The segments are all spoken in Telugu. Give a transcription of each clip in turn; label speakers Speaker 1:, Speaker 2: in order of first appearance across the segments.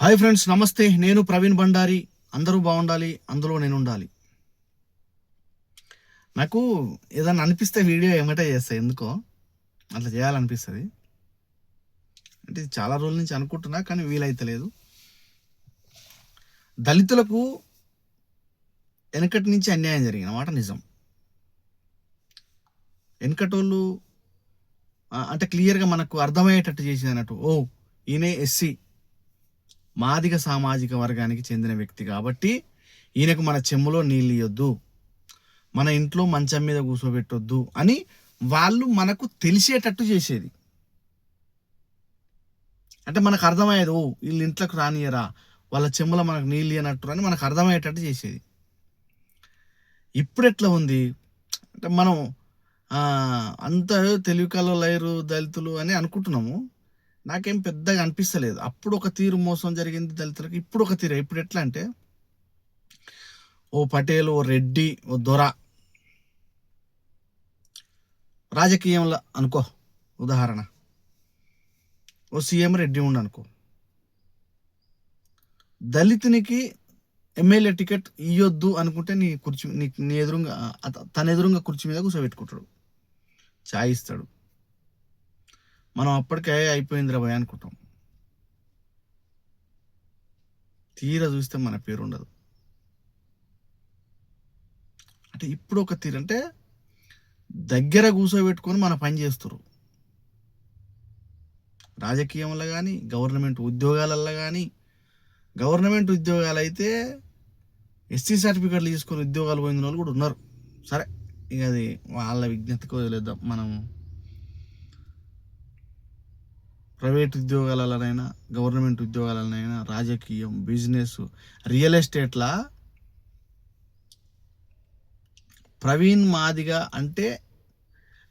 Speaker 1: హాయ్ ఫ్రెండ్స్ నమస్తే. నేను ప్రవీణ్ బండారి అందరూ బాగుండాలి అందులో నేను ఉండాలి. నాకు ఏదన్నా అనిపిస్తే వీడియో ఏమిటో చేస్తా ఎందుకో? అట్లా చేయాలనిపిస్తుంది. అంటే చాలా రోజుల నుంచి అనుకుంటున్నా కానీ వీలైతలేదు దళితులకు వెనకటి నుంచి అన్యాయం జరిగిన మాట నిజం. వెనకటోళ్ళు అంటే క్లియర్గా మనకు అర్థమయ్యేటట్టు చేసింది అన్నట్టు ఓ ఈయనే ఎస్సీ. మాదిగ సామాజిక వర్గానికి చెందిన వ్యక్తి కాబట్టి ఈయనకు మన చెమ్ములో నీళ్ళు ఇవ్వద్దు మన ఇంట్లో మంచం మీద కూర్చోబెట్టొద్దు అని వాళ్ళు మనకు తెలిసేటట్టు చేసేది. అంటే మనకు అర్థమయ్యేది ఓ వీళ్ళు ఇంట్లోకి రానియరా వాళ్ళ చెమ్ములో మనకు నీళ్ళు ఇవ్వనట్టు అని మనకు అర్థమయ్యేటట్టు చేసేది. ఇప్పుడు ఎట్లా ఉంది? అంటే మనం అంత తెలివి లేరు దళితులు అని అనుకుంటున్నాము. నాకేం పెద్దగా అనిపిస్తలేదు. అప్పుడు ఒక తీరు మోసం జరిగింది దళితులకు. ఇప్పుడు ఒక తీరు. ఇప్పుడు ఎట్లా అంటే ఓ పటేల్ ఓ రెడ్డి ఓ దొర రాజకీయంలో అనుకో ఉదాహరణ. ఓ సీఎం రెడ్డి ఉండు అనుకో. దళితునికి ఎమ్మెల్యే టికెట్ ఇవ్వద్దు అనుకుంటే నీ కుర్చీ నీ నీ ఎదురుగా తన ఎదురుగా కుర్చీ మీద కూర్చోబెట్టుకుంటాడు. చాయ్ ఇస్తాడు. మనం అప్పటికే అయిపోయిందిరా భయ అనుకుంటాం. తీర చూస్తే మన పేరు ఉండదు. అంటే ఇప్పుడు ఒక తీరు అంటే దగ్గర కూర్చోబెట్టుకొని మన పని చేస్తారు రాజకీయంలో కానీ గవర్నమెంట్ ఉద్యోగాలల్లో కానీ గవర్నమెంట్ ఉద్యోగాలు అయితే ఎస్సీ సర్టిఫికెట్లు తీసుకొని ఉద్యోగాలు పోయిన వాళ్ళు కూడా ఉన్నారు. సరే ఇక అది వాళ్ళ విజ్ఞతకు వదిలేద్దాం. మనం ప్రైవేట్ ఉద్యోగాలలోనైనా గవర్నమెంట్ ఉద్యోగాలనైనా రాజకీయం బిజినెస్ రియల్ ఎస్టేట్లా ప్రవీణ్ మాదిగా అంటే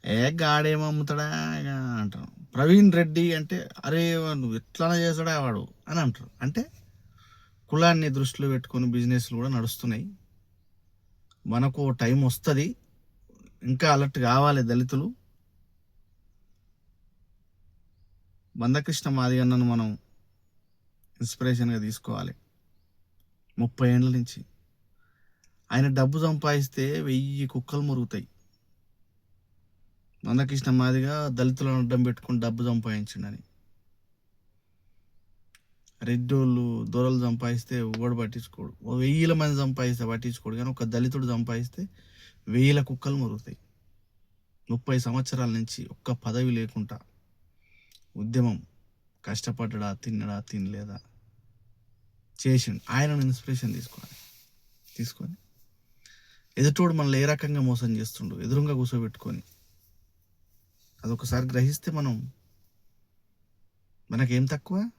Speaker 1: ఏ గాడేమో అమ్ముతాడా ఇక అంటారు. ప్రవీణ్ రెడ్డి అంటే అరే నువ్వు ఎట్లా చేస్తాడా వాడు అని అంటారు. అంటే కులాన్ని దృష్టిలో పెట్టుకొని బిజినెస్లు కూడా నడుస్తున్నాయి. మనకు టైం వస్తుంది. ఇంకా అలర్ట్ కావాలి దళితులు. మందకృష్ణ మాది అన్నను మనం ఇన్స్పిరేషన్గా తీసుకోవాలి. ముప్పై ఏళ్ళ నుంచి. ఆయన డబ్బు సంపాదిస్తే వెయ్యి కుక్కలు మురుగుతాయి. మందకృష్ణ మాదిగా దళితులను అడ్డం పెట్టుకుని డబ్బు సంపాదించిండని. రెడ్డోళ్ళు దొరలు సంపాదిస్తే ఎవడు పట్టించుకోడు. వెయ్యిల మంది సంపాదిస్తే పట్టించుకోడు. కానీ ఒక దళితుడు సంపాదిస్తే వెయ్యిల కుక్కలు మురుగుతాయి. ముప్పై సంవత్సరాల నుంచి ఒక్క పదవి లేకుండా. ఉద్యమం. కష్టపడ్డా తిన్నడా తినలేదా? చేసిండు ఆయనను ఇన్స్పిరేషన్ తీసుకోవాలి తీసుకొని ఎదుటోడు మనల్ని ఏ రకంగా మోసం చేస్తుండు ఎదురుగా కూర్చోబెట్టుకొని అదొకసారి గ్రహిస్తే మనం మనకేం తక్కువ?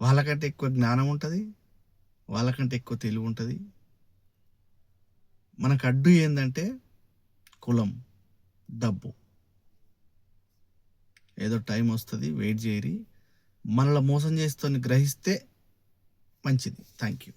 Speaker 1: వాళ్ళకంటే ఎక్కువ జ్ఞానం ఉంటుంది వాళ్ళకంటే ఎక్కువ తెలివి ఉంటుంది. మనకు అడ్డు ఏంటంటే కులం డబ్బు. ఏదో టైం వస్తుంది వెయిట్ చేయరి మనల్ని మోసం చేస్తుంది గ్రహిస్తే మంచిది. Thank you